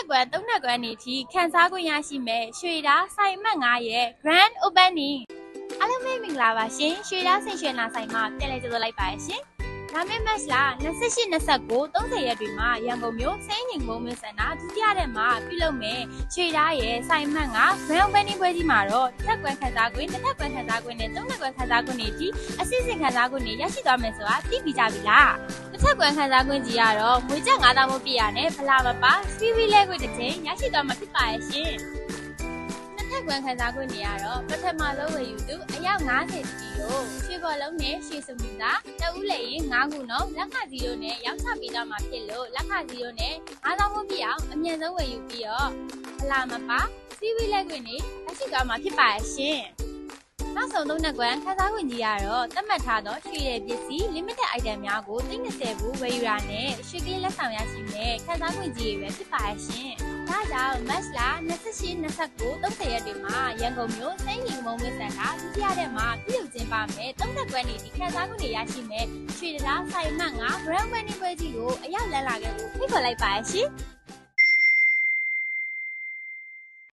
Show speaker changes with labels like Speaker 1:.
Speaker 1: က်ကွယ်သုံးထက်ကွယ်အနေထိခန်းစားခွင့်ရရှိမဲ့ရွှေသားဆိုင်မှတ်9ရဲ့ Grand Opening အားလုံးပဲမင်္ဂလာပါရှင်ရွှေသားဆင်ရွှေနာဆိုင်မှာပြန်လည်ကြိုဆိုလိုက်ပါရရှင်လာမယ့် match လာ28 29 30ရက်တွေမှာရန်ကုန်မြို့စိန်းငင်ကုန်းမြို့စင်တာဒုတိယရက်မှာပြုလုပ်မယ်ရွှေသားရဲ့ဆိုင်မှတ်9 Grand Opening ပွဲကြီးမှာတော့တစ်ထက်ကွယ်ခန်းစားခွင့်တစ်ထက်ကွယ်ခန်းစားခွင့်နဲ့သုံးထက်ကွယ်ခန်းစားခွင့်တွေဒီအစစ်စစ်ခန်းစားခွင့်တွေရရှိသွားမယ်ဆိုတာသိပြီးကြပြီလား တစ်ချက်ကွန်ခန်းစားခွင့်ကြီးကတော့ငွေကျပ်9000မို့ပြရနဲ့ဖလာမပါစီဗီလဲခွင့်တစ်ချိန်ရရှိသွားမှာဖြစ်ပါရဲ့ရှင်နှစ်ထက်ကွန်ခန်းစားခွင့်တွေကတော့ပထမဆုံးဝယ်ယူသူအယောက်90စီတို့ရွှေဘော်လုံးနဲ့ရွှေစုံမီသာတဦးလည်းရင်9ခုနော်လက်ခစီရိုနဲ့ရောင်းချပေးတော့မှာဖြစ်လို့လက်ခစီရိုနဲ့9000မို့ပြအောင်အမြင့်ဆုံးဝယ်ယူပြီးတော့ဖလာမပါစီဗီလဲခွင့်တွေရရှိသွားမှာဖြစ်ပါရဲ့ရှင် နောက်ဆုံးသုံးနှစ်ကွမ်းခန်းစားဝင်ကြီးကတော့သတ်မှတ်ထားသောရွှေရည်ပစ္စည်း limited item များကို30ဘူးဝယ်ယူရနဲ့ရွှေကလေးလက်ဆောင်ရရှိမယ်ခန်းစားဝင်ကြီးတွေပဲဖြစ်ပါရဲ့ရှင်။ဒါကြောင့် match လာ28 29 30ရက်တွေမှာရန်ကုန်မြို့စိန့်ရီမုံမွေးစံကဒုတိယရက်မှာပြုလုပ်ကျင်းပမယ်သုံးနှစ်ကွမ်းနေဒီခန်းစားခွင့်တွေရရှိမယ်ရွှေတရားဆိုင်မှတ်9 brand wedding ပွဲကြီးကိုအရောက်လန်းလာခဲ့လို့ဖိတ်ခေါ်လိုက်ပါရဲ့ရှင်။